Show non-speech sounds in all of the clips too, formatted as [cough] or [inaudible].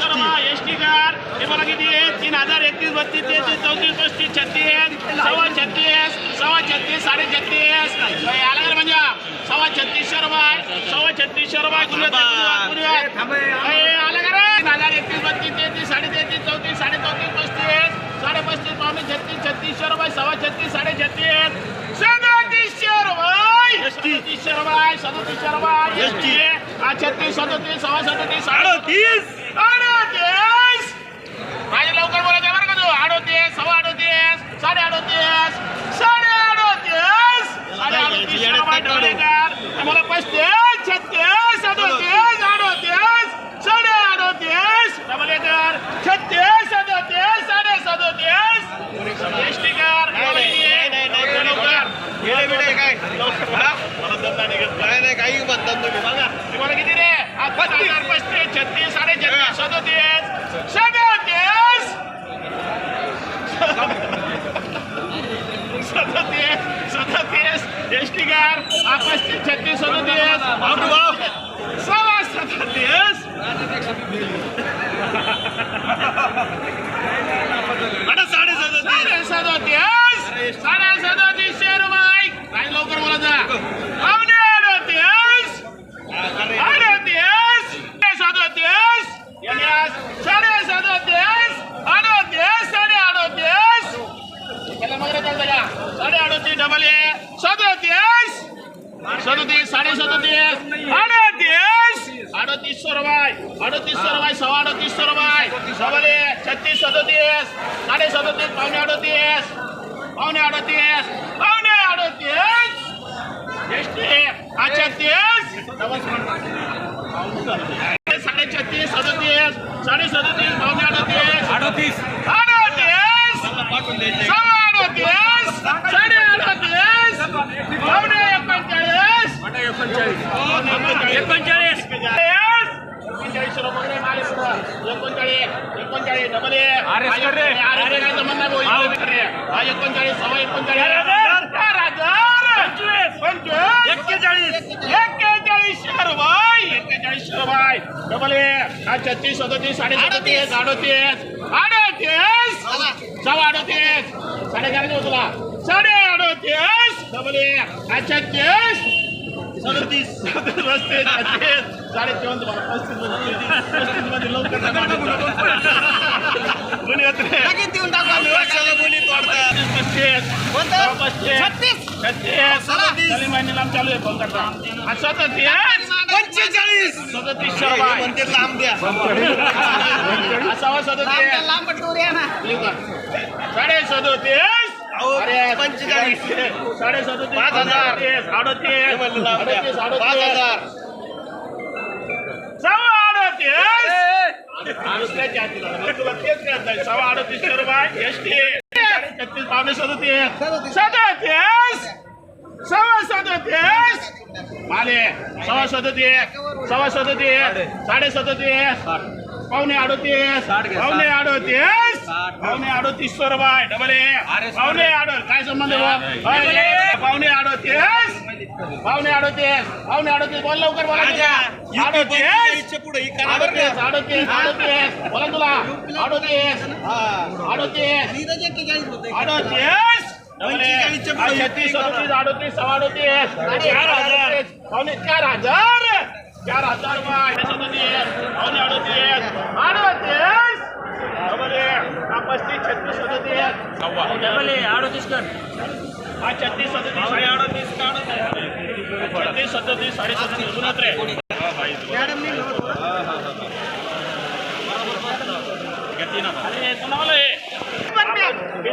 Sharma S T car हे बघा किती आहे? तीन हजार एकतीस बत्तीस तेहतीस चौतीस पस्तीस छत्तीस सव्वा छत्तीस सव्वा छत्तीस साडे छत्तीस आला म्हणजे? सव्वा छत्तीसशे रुपये सव्वा छत्तीसशे रुपये आला का तीन हजार एकतीस बत्तीस तेहतीस साडे तेहतीस चौतीस साडे चौतीस पस्तीस साडे पस्तीस पावणे छत्तीस छत्तीसशे रुपये सव्वा छत्तीस साडे छत्तीस सदतीसशे रुपये सदतीसशे रुपये सदतीसशे रुपये छत्तीस सदतीस सव्वा सदतीस अडतीस. माझे लवकर बोलायचं बरं का तू? अडतीस सव्वा अडतीस साडे अडतीस साडे अडतीस साडे अडतीस मला पस्तीस छत्तीस सदतीस अडतीस साडे अडतीस डबल एकर छत्तीस सदतीस साडे सदतीस. एस टी कार काही म्हणतात तुम्ही बघा. तुम्हाला किती रे? पस्तीस. पस्तीस छत्तीस साडे छत्तीस सदतीस. सदतीस सदतीस सदतीस एस टी कार हा, छत्तीस सदतीस अनुभव सव्वा सदतीस साडे सदतीस साडे सदतीस साडे सदतीसशे रुपये काय लवकर बोला जा पावणे अडतीस अडतीस सदतीस साडे सदतीस अडतीस साडे अडतीस त्याला मग चालतं का साडे अडतीस डबल ए सदतीस सदतीस साडे सदतीस अडतीस अडतीसशे रुपये अडतीसशे रुपये सव्वा अडतीसशे रुपये सवाले छत्तीस सदतीस साडे सदतीस पावणे अडतीस पावणे अडतीस पावणे अडतीस छत्तीस साडे छत्तीस सदतीस साडे सदतीस पावणे अडतीस अडतीस अडतीस अडतीस साडे अडतीस पावणे एकोणचाळीस. एकोणचाळीस. एकोणचाळीस रुपये माले पुढं एकोणचाळीस एकोणचाळीस डबल ए आर एस कर रे. आर एस काय संबंध नाही भाऊ, इकडे कर रे. हा एकोणचाळीस सव्वा एकोणचाळीस. पंचवीस! एक्केचाळीस! एक्केचाळीस रुपये एक्केचाळीस रुपये डबल ए छत्तीस सदतीस साडे सदतीस अडतीस! अडतीस! सव्वा अडतीस! साडे काय देऊ तुला. साडे अडतीस डबल ए छत्तीस सदतीस. सदतीस पस्तीस छत्तीस साडे चोवीस तुम्हाला पस्तीस पस्तीसमध्ये लवकर पस्तीस छत्तीस. सदतीस लांब चालू. आहे आणि सदतीस पंचेचाळीस सदतीसशे हे रुपये म्हणते लांब द्या. असावा सदतीस? साडे सदोतीस. पंचेचाळीस. पाच हजार. अडतीस अडतीस. अडतीस पाच अडतीस हजार. सव्वा अडतीस. सव्वा अडतीसशे रुपये एस टी छत्तीस पावणे सदतीस सदतीस. सव्वा सदतीस. माले सव्वा सदतीस. सव्वा सदतीस. साडे सदतीस. पावणे अडतीस पावणे अडतीस पावणे अडतीसशे रुपये डबल. ए पावणे अडत काय संबंध पावणे अडतीस पावणे अडतीस पावणे अडतीस बोल लवकर बोला अडतीस अडतीस? अडतीस अडतीस बोला तुला. अडतीस अडतीस अडतीस छत्तीस अडतीस सव्वा अडतीस चार हजार. पावणे चार हजार. चार हजार रुपये पावणे अडतीस अडतीस डबल. हा पस्तीस छत्तीस सदतीस डबल ए, अडतीस कर. हा छत्तीस सदतीस साडे अडतीस का छत्तीस सदतीस साडे सदतीस गुणात रे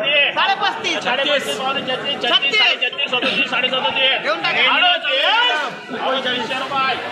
हे? साडे पस्तीस. साडे पस्तीस, पावणे छत्तीस, छत्तीस, साडे छत्तीस, सदतीस, साडे सदतीस.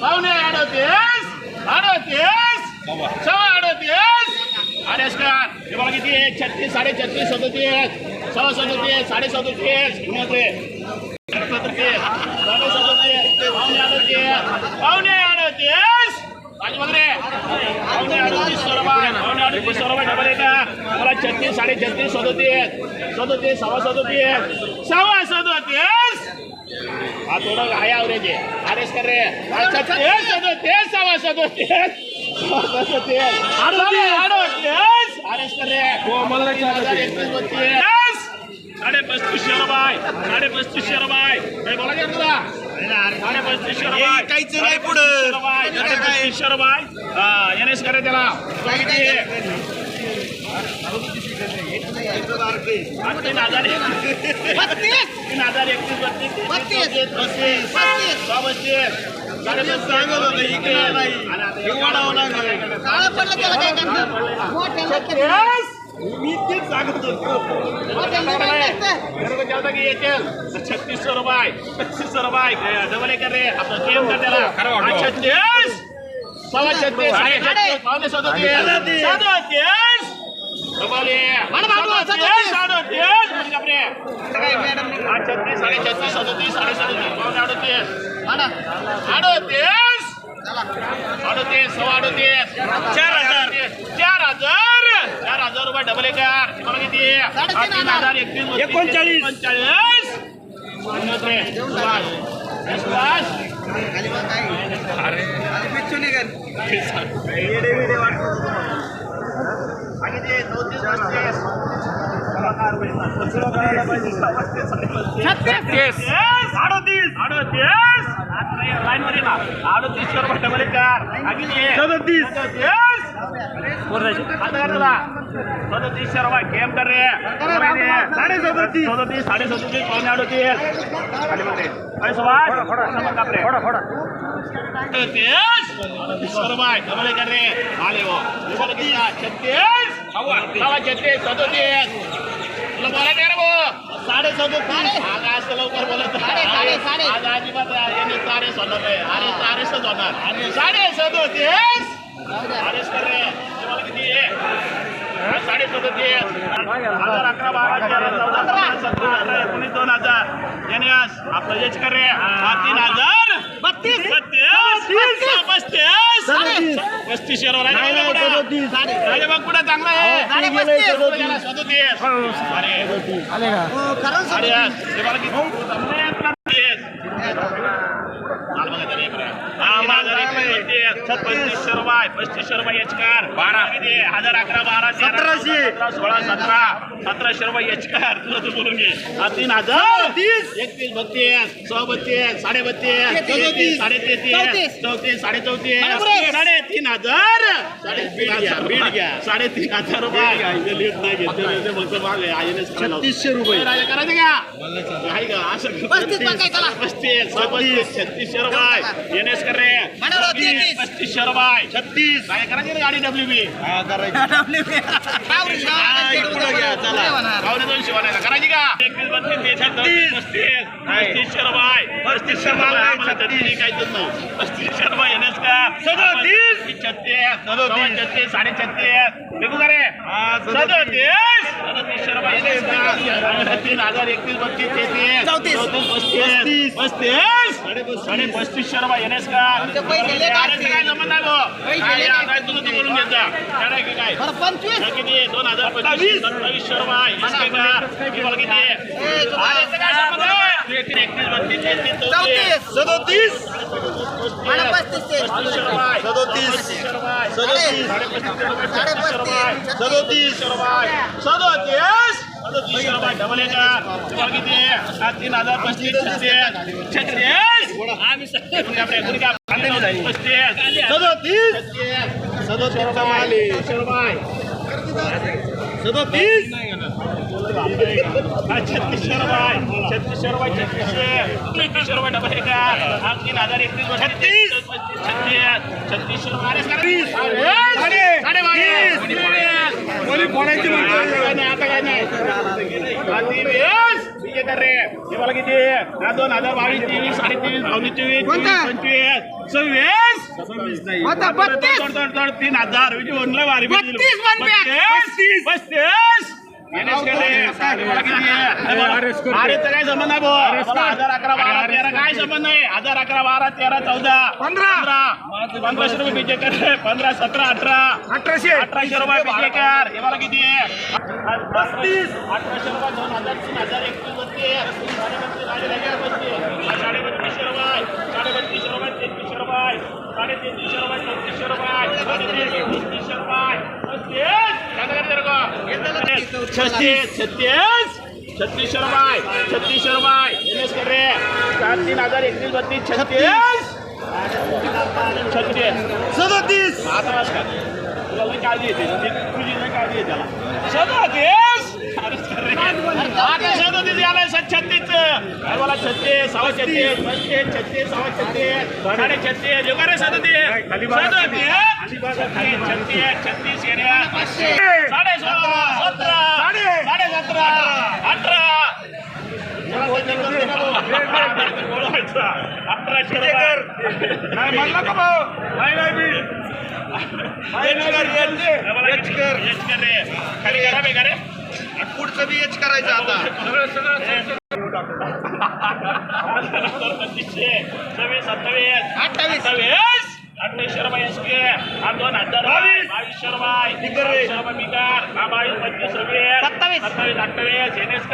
पाहुणे अडतीस अडतीस सव्वा अडतीस अडतीस कर हे बघा किती छत्तीस साडे छत्तीस सदतीस सव्वा सदतीस साडे सदतीस साडे सदतीस पाहुणे अडतीस पाहुणे अडतीस मला छत्तीस साडे छत्तीस सदतीस सदतीस सव्वा सदतीस सव्वा सदतीस हा थोडं आहे ॲव्हरेज आहे आरेस कर रे. तेच सदतीस सव्वा सदतीस अडतीस आरेस कर रे. एकवीस बत्तीस साडे पस्तीसशे रुपये साडे पस्तीसशे रुपये बोला तुला काहीच नाही पुढे साडे पस्तीसशे रुपये करे त्याला तो तीन हजार तीन हजार एकतीस बत्तीस बत्तीस. बत्तीस सांगत छत्तीस सौ रुपये. पच्चीस सौ रुपये डबल कर रहे अपना गेम कर देना हाँ, छत्तीस. सवा छत्तीस. साढ़े छत्तीस. पावने सदतीस सदतीस छत्तीस. साढ़े छत्तीस. सदतीस साढ़े सदतीस अडतीस. अडतीस. अडतीस सव्वा अडतीस. चार हजार. चार हजार. चार हजार रुपये डबल एकार तुम्हाला किती. तीन हजार. एकतीस एकोणचाळीस. पंचेचाळीस पन्नास रे सुभाष सुभाष खाली बघ काय. खाली पिच्चू निघेल. किती चौतीस पस्तीस छत्तीस. अडतीस. अडतीस. लाईन मध्ये ना अडतीस रुपये डबल एकार हा, किती सदतीस. सदतीस आता काय तुला सदतीसशे रुपये गेम कर रे साडे सदतीस सदतीस साडे सदतीस पावणे अडतीस खाली मध्ये अरे सुभाष समोर कापरे सदतीस अडतीसशे रुपये डबल कर रे आले हो डबल किती छत्तीस सव्वा छत्तीस सदतीस तुला बोलायचं आहे रे भाऊ साडे सदतीस आज आज लवकर बोलत साडे, साडे, साडे. आज अजिबात याने तारेच होणार आहे अरे तारेसच होणार आणि साडे सदतीस आरेस कर रे तुम्हाला किती आहे? साडे सदतीस हजार अकरा बारा तेरा चौदा सतरा अठरा एकोणीस दोन हजार. याने आपलं हेच कर. रे हा तीन हजार बत्तीस बत्तीस पस्तीस पस्तीस राजा बघ कुठं चांगला आहे साडे पस्तीस. याला सदतीस अरे हो, खरंच अरे यार, ते मला किती लाल बघा त्याला इकडे. तीन हजार पस्तीसशे रुपये पस्तीसशे रुपये एचकार बारा. हजार अकरा बारा तेरा, सतराशे. सतरा, सोळा सतरा. सतराशे रुपये एचकार तुला तू बोलून घे. हा, तीन हजार. एकतीस बत्तीस सहा बत्तीस साडे बत्तीस साडे तेहतीस चौतीस. साडे चौतीस. साडे तीन हजार. साडे तीन हजार रुपये. साडे तीन हजार रुपये. लेट नाही घेतलं म्हणतो माग आहे. छत्तीसशे रुपये. करायचं का? आहे का? असं पस्तीस? पस्तीस पस्तीस छत्तीसशे रुपये एन एस कर रे म्हणावं, तेहतीस. पस्तीसशे रुपये छत्तीस. काय करायची रे गाडी डब्ल्यू बी हा करायचं? [laughs] हा, घ्या. चला. पावणे दोनशे बनायला का? एकवीस बत्तीस तेहतीस पस्तीस. पस्तीसशे रुपये आम्हाला छत्तीस. काय नाही. रुपये एन एस का? सदतीस. छत्तीस. सदतीस. छत्तीस साडे छत्तीस निघू का रे? हा, सदतीस. सदतीसशे रुपये NS का? तीन हजार एकतीस बत्तीस तेहतीस. चौतीस. पस्तीस. पस्तीस. साडे पस्तीसशे रुपये एन एस का काय जमत नाही भाऊ. तू बोलून घेत काय किती दोन हजार पंचवीस सत्तावीसशे रुपये किती? एकतीस बत्तीस तेहतीस चौतीस. सदतीस. पस्तीस. पस्तीसशे रुपये सदोतीस. सदोतीस. साडे पस्तीस. सदोतीस. रुपये सदोतीस डबल आहे का तुम्हाला किती तीन हजार पस्तीस छत्तीस. आम्ही सदोतीस छत्तीस सदोतीस सदोतीस छत्तीसशे रुपये छत्तीसशे रुपये छत्तीसशे छत्तीसशे रुपये डबल आहे हजार एकतीस छत्तीस. साडे-. कोणी फोडायची आता काय नाही रे. मला किती दोन हजार बावीस तेवीस तेवीस? पंचवीस. सव्वीस? बत्तीस. तीन हजार. म्हणजे पैसे दिले. बत्तीस. काय संबंध आहे भाऊ? हजार अकरा बारा तेरा काय संबंध आहे? हजार अकरा बारा तेरा चौदा. पंधरा. पंधरा. पंधराशे रुपये बीजे कर पंधरा सतरा अठरा. अठराशे. अठराशे रुपये बीजे कर. हे मला किती आहे? पस्तीस. अठराशे रुपये दोन हजार तीन हजार एकतीस बत्तीस. साडेबत्तीस साडेबत्तीस बत्तीस साडेबत्तीसशे रुपये. साडेबत्तीसशे रुपये तेहतीसशे रुपये. रुपये तेहतीसशे रुपये साडेतेहतीसशे रुपये. पस्तीस काय छत्तीस छत्तीस छत्तीस शर्माय छत्तीस शर्माय रुपये एम सात तीन हजार एकतीस बत्तीस छत्तीस छत्तीस सदतीस आता तुला काळजी येते तुझी- काळजी येते त्याला सदतीस आता सदतीस छत्तीस मला छत्तीस सव्वा छत्तीस छत्तीस सव्वा छत्तीस साडे छत्तीस सदतीस सदतीस छत्तीस छत्तीस छत्तीस साडे सोळा सतरा साडे सतरा अठरा अठराशे नाही म्हणला का भाऊ नाही नाही मी रे का रे पुढचं बी एच करायचं आता सव्वीस सत्तावीस. अठ्ठावीस सव्वीस अठ्ठावीसशे रुपये एस के हा दोन हजार रुपये बावीसशे रुपये बावीसशे रुपये बिकार हा बावीस पंचवीस सव्वीस सत्तावीस सत्तावीस अठ्ठावीस एन एस